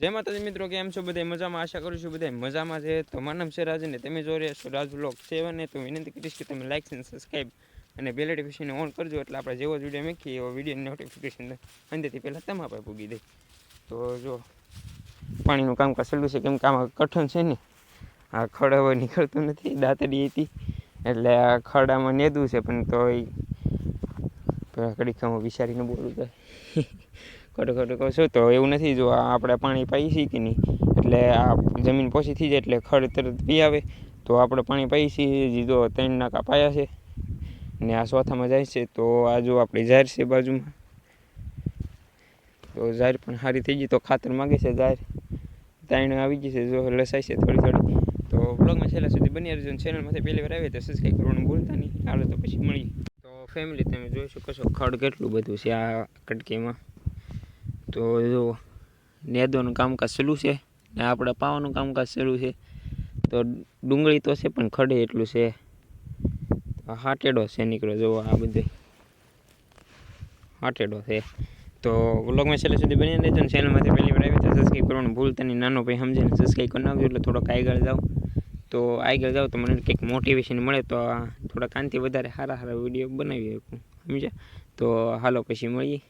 જય માતાજી મિત્રો, કેમ છો બધા? મજામાં? આશા કરું છું બધા મજામાં છે. તો માનમ નામ છે રાજને તમે જો રહ્યા છો રાજ બ્લોગ સેવન તો વિનંતી કરીશ કે તમે લાઇક અને સબસ્ક્રાઈબ અને બેલ નોટિફિકેશન ઓન કરજો એટલે આપણે જેવો જ વીડિયો મૂકીએ એવો વીડિયો નોટિફિકેશન અંદરથી પહેલાં તમારા પાસે પૂગી દે તો જો, પાણીનું કામ ચાલુ છે. કેમ કે આમાં કઠણ છે ને? આ ખડ હવે નીકળતું નથી, દાંતડી હતી. એટલે આ ખડામાં નેદવું છે, પણ તો પેલા કડીકામાં વિચારીને બોલું તો. ખોટું ખોટું કહું છું તો એવું નથી, જો આપણે પાણી પાઈ છીએ કે નહીં? એટલે આ જમીન પોસી થઈ જાય એટલે ખડ તરત પી આવે. તો આપણે પાણી પાઈ છીએ જો ત્રણ નાકા પાયા છે. ને આ ચોથામાં જાય છે, તો આ જો આપણી ઝાર છે બાજુમાં. તો ઝાર પણ સારી થઈ ગઈ, તો ખાતર માગે છે ઝાર ત્રણ આવી ગઈ છે, જો લસાય છે થોડી થોડી. તો બ્લોગમાં છેલ્લા સુધી બની રહેજો ચેનલમાંથી પહેલી વાર આવે તો સબસ્ક્રાઈબ કરવાનું ભૂલતા નહીં. હાલો તો પછી મળીએ. ફેમિલી તમે જોઈ શકો છો ખડ કેટલું બધું છે આ કટકીમાં. તો જો, નેદોનું કામકાજ ચાલુ છે ને આપણે પાવાનું કામકાજ ચાલુ છે. તો ડુંગળી તો છે પણ ખડે એટલું છે. હાટેડો છે નીકળ્યો જો આ બધે. હાટેડો છે. તો વ્લોગમાં છેલ્લે સુધી બની રહેજો ને ચેનલમાંથી પહેલી વાર આવી તો સબસ્ક્રાઈબ કરવાનું ભૂલતા નહીં. નાનો ભાઈ સમજે સસ્કાઈ કરી નાખજો એટલે થોડોક આગળ જાઓ તો આગળ જાઓ તો મને કંઈક મોટિવેશન મળે તો થોડાક થોડા કાંતિ વધારે સારા સારા વીડિયો બનાવી શકું. સમજ્યા? તો હાલો પછી મળીએ.